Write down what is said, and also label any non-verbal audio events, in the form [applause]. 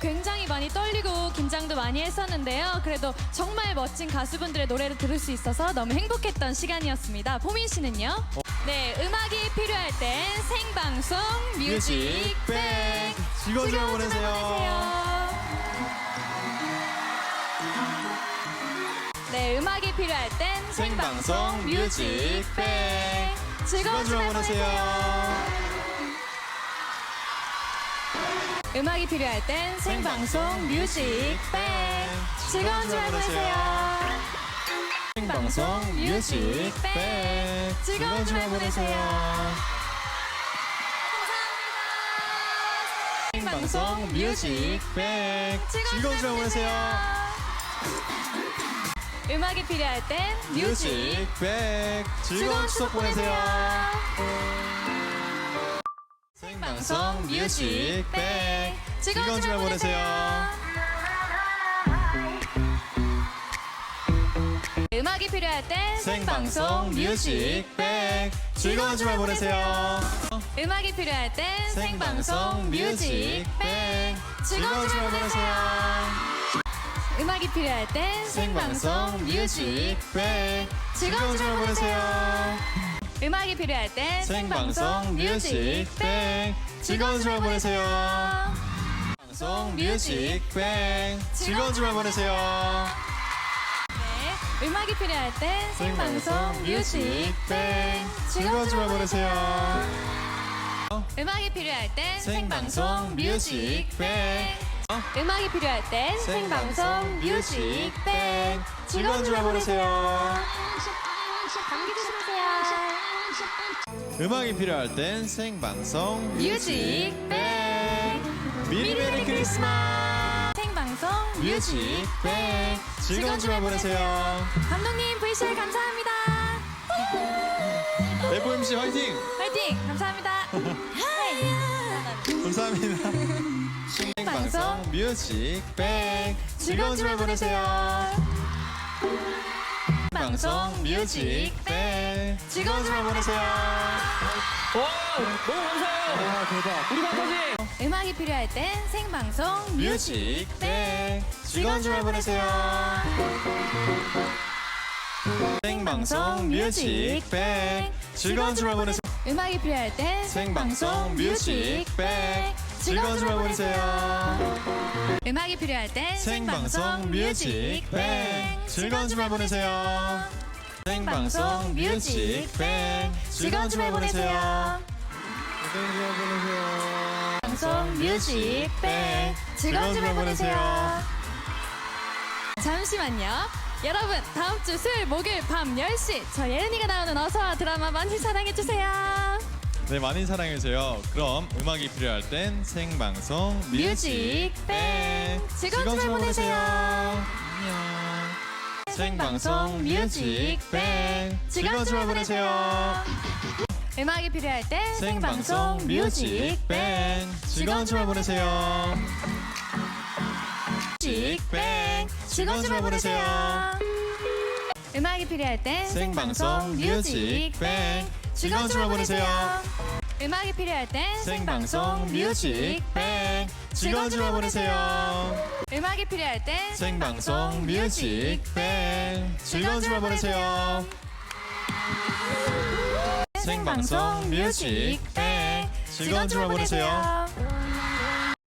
굉장히 많이 떨리고 긴장도 많이 했었는데요. 그래도 정말 멋진 가수분들의 노래를 들을 수 있어서 너무 행복했던 시간이었습니다. 포민 씨는요? 네, 음악이 필요할 땐 생방송 뮤직뱅 즐거운 주말 보내세요. 보내세요. 네, 음악이 필요할 땐 생방송 뮤직뱅 즐거운 주말 보내세요. 음악이 필요할 땐 생방송 뮤직뱅 즐거운 주말 보내세요. 생방송 뮤직뱅 즐거운 주말 보내세요. 생방송 뮤직뱅 즐거운 주말 보내세요. 음악이 필요할 땐 뮤직 뮤직뱅 즐거운 추석 보내세요. 생방송 뮤직뱅 즐거운 주말 보내세요. 음악이 필요할 땐 생방송 뮤직뱅 즐거운 주말 보내세요. 음악이 필요할 땐 생방송 뮤직뱅 즐거운 주말 보내세요. 음악이 필요할 땐 생방송 뮤직뱅 즐거운 주말 보내세요. 음악이 필요할 땐 생방송 뮤직뱅. 즐거운 주말 보내세요. 방송 뮤직뱅. 즐거운 주말 보내세요. 네, 음악이 필요할 땐 생방송 뮤직뱅. 즐거운 주말 보내세요. 음악이 필요할 땐 생방송 뮤직뱅. 음악이 필요할 땐 생방송 뮤직뱅. 즐거운 주말 보내세요. 감기 조심하세요. 음악이 필요할 땐 생방송 뮤직뱅 미리 메리 크리스마스 생방송 뮤직뱅 즐거운 주말 보내세요. 감독님 VCR 감사합니다. [laughs] FMC 화이팅! 파이팅 감사합니다. [laughs] 감사합니다. 생방송 뮤직뱅 즐거운 주말 보내세요. 방송 뮤직뱅 즐거운 주말 보내세요. 와 너무 감사해요. 와 대박. 우리 박사님. 음악이 필요할 땐 생방송 뮤직뱅 즐거운 주말 보내세요. 생방송 뮤직뱅 즐거운 주말 보내세요. 음악이 필요할 땐 생방송 뮤직뱅 즐거운 주말 보내세요. 음악이 필요할 땐 생방송 뮤직뱅 즐거운 주말 보내세요. 생방송 뮤직뱅 즐거운 주말 보내세요. 즐거운 주말 보내세요. 방송 뮤직뱅 즐거운 주말 보내세요. 잠시만요. 여러분 다음 주 수요일 목요일 밤 10시 저 예은이가 나오는 어서와 드라마 많이 사랑해주세요. 네 많이 사랑해주세요. 그럼 음악이 필요할 땐 생방송 뮤직뱅 즐거운 주말 보내세요. 안녕. 생방송 뮤직뱅 즐거운 주말 보내세요. 음악이 필요할 땐 생방송 뮤직뱅 즐거운 주말 보내세요. 뮤직뱅 즐거운 주말 보내세요. 음악이 필요할 땐 생방송 뮤직뱅 즐거운 주말 보내세요. 음악이 필요할 땐 생방송 뮤직뱅 즐거운 주말 보내세요. 음악이 필요할 땐 생방송 뮤직뱅 즐거운 주말 보내세요. 생방송 뮤직뱅 즐거운 주말 보내세요.